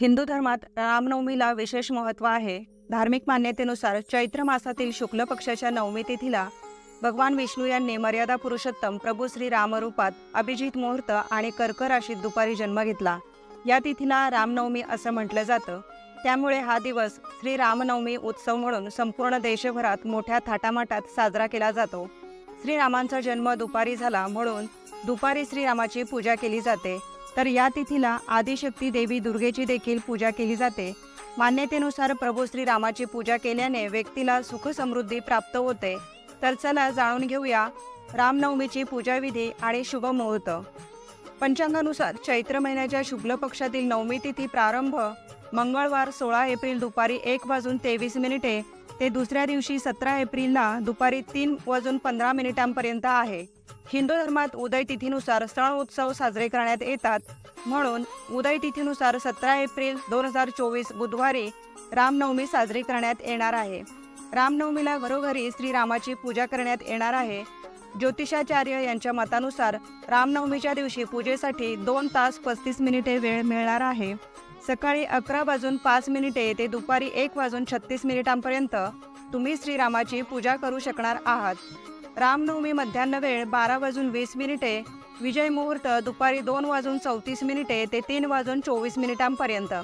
हिंदू धर्मात रामनवमीला विशेष महत्त्व आहे. धार्मिक मान्यतेनुसार चैत्र मासातील शुक्ल पक्षाच्या नवमी तिथीला भगवान विष्णू यांनी मर्यादा पुरुषोत्तम प्रभू श्री रामरूपात अभिजित मुहूर्त आणि कर्क राशीत दुपारी जन्म घेतला. या तिथीला रामनवमी असं म्हटलं जातं. त्यामुळे हा दिवस श्री रामनवमी उत्सव म्हणून संपूर्ण देशभरात मोठ्या थाटामाटात साजरा केला जातो. श्रीरामांचा जन्म दुपारी झाला म्हणून दुपारी श्रीरामाची पूजा केली जाते. तर या तिथीला आदिशक्ती देवी दुर्गेची देखील पूजा केली जाते. मान्यतेनुसार प्रभू श्रीरामाची पूजा केल्याने व्यक्तीला सुख समृद्धी प्राप्त होते. तर चला जाणून घेऊया रामनवमीची पूजाविधी आणि शुभ मुहूर्त पंचांगानुसार चैत्र महिन्याच्या शुक्ल पक्षातील नवमी तिथी प्रारंभ मंगळवार सोळा एप्रिल दुपारी एक वाजून तेवीस मिनिटे ते दुसऱ्या दिवशी सतरा एप्रिलला दुपारी तीन वाजून पंधरा मिनिटांपर्यंत आहे. हिंदू धर्मात उदय तिथीनुसार सण उत्सव साजरे करण्यात येतात. म्हणून उदय तिथीनुसार सतरा एप्रिल दोन हजार चोवीस बुधवारी रामनवमी साजरी करण्यात येणार आहे. रामनवमीला घरोघरी श्रीरामाची पूजा करण्यात येणार आहे. ज्योतिषाचार्य यांच्या मतानुसार रामनवमीच्या दिवशी पूजेसाठी दोन तास पस्तीस मिनिटे वेळ मिळणार आहे. सकाळी अकरा वाजून पाच मिनिटे ते दुपारी एक वाजून छत्तीस मिनिटांपर्यंत तुम्ही श्रीरामाची पूजा करू शकणार आहात. रामनवमी मध्यान्ह वेळ बारा वाजून वीस मिनिटे विजय मुहूर्त दुपारी दोन वाजून चौतीस मिनिटे ते तीन वाजून चोवीस मिनिटांपर्यंत.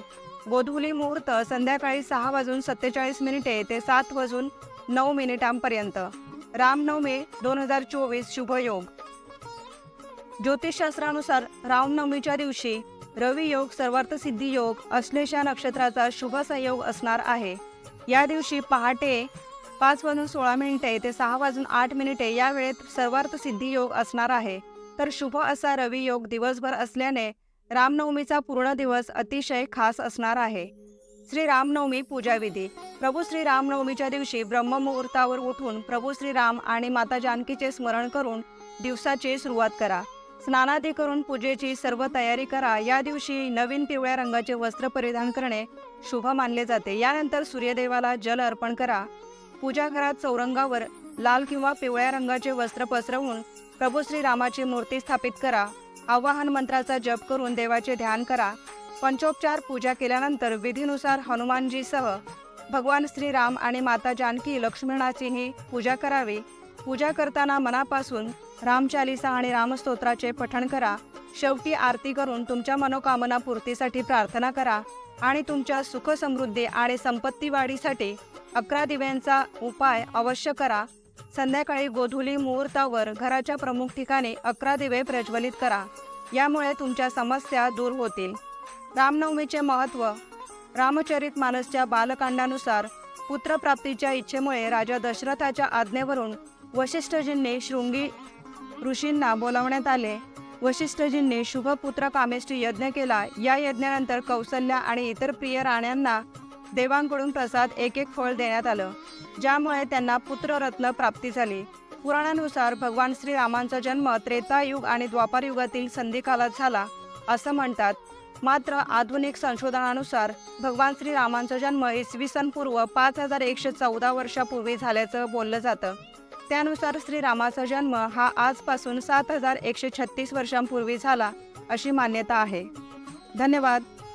गोधुली मुहूर्त संध्याकाळी सहा वाजून सत्तेचाळीस मिनिटे ते सात वाजून नऊ मिनिटांपर्यंत. रामनवमी दोन हजार चोवीस शुभयोग. ज्योतिषशास्त्रानुसार रामनवमीच्या दिवशी रवी योग सर्वार्थ सिद्धी योग अश्लेषा नक्षत्राचा शुभ संयोग असणार आहे. या दिवशी पहाटे पाच वाजून सोळा मिनिटे ते सहा वाजून आठ मिनिटे या वेळेत सर्वार्थ सिद्धी योग असणार आहे. तर शुभ असा रवी योग दिवसभर असल्याने रामनवमीचा पूर्ण दिवस अतिशय खास असणार आहे. श्री रामनवमी पूजाविधी प्रभू श्री रामनवमीच्या दिवशी ब्रह्ममुहूर्तावर उठून प्रभू श्रीराम आणि माता जानकीचे स्मरण करून दिवसाची सुरुवात करा. स्नानादी करून पूजेची सर्व तयारी करा. या दिवशी नवीन पिवळ्या रंगाचे वस्त्र परिधान करणे शुभ मानले जाते. यानंतर सूर्यदेवाला जल अर्पण करा. पूजा घरात चौरंगावर लाल किंवा पिवळ्या रंगाचे वस्त्र पसरवून प्रभू श्रीरामाची मूर्ती स्थापित करा. आवाहन मंत्राचा जप करून देवाचे ध्यान करा. पंचोपचार पूजा केल्यानंतर विधीनुसार हनुमानजीसह भगवान श्रीराम आणि माता जानकी लक्ष्मणाचीही पूजा करावी. पूजा करताना मनापासून रामचालिसा आणि रामस्तोत्राचे पठण करा. शेवटी आरती करून तुमच्या मनोकामना पूर्तीसाठी प्रार्थना करा आणि तुमच्या सुख समृद्धी आणि संपत्ती वाढीसाठी अकरा दिव्यांचा उपाय अवश्य करा. संध्याकाळी गोधुली मुहूर्तावर घराच्या प्रमुख ठिकाणी अकरा दिवे प्रज्वलित करा. यामुळे तुमच्या समस्या दूर होतील. रामनवमीचे महत्त्व. रामचरित मानसच्या बालकांडानुसार पुत्रप्राप्तीच्या इच्छेमुळे राजा दशरथाच्या आज्ञेवरून वशिष्ठजींनी शृंगी ऋषींना बोलावण्यात आले. वशिष्ठजींनी शुभपुत्र कामेष्टी यज्ञ केला. या यज्ञानंतर कौशल्या आणि इतर प्रिय राण्यांना देवांकडून प्रसाद एक एक फळ देण्यात आलं ज्यामुळे त्यांना पुत्ररत्न प्राप्ती झाली. पुराणानुसार भगवान श्रीरामांचा जन्म त्रेतायुग आणि द्वापार युगातील संधिकालात झाला असं म्हणतात. मात्र आधुनिक संशोधनानुसार भगवान श्रीरामांचा जन्म इसवी सन पूर्व पाच हजार एकशे चौदा वर्षापूर्वी झाल्याचं बोललं जातं. त्यानुसार श्रीरामाचा जन्म हा आजपासून सात हजार एकशे छत्तीस वर्षांपूर्वी झाला अशी मान्यता आहे. धन्यवाद.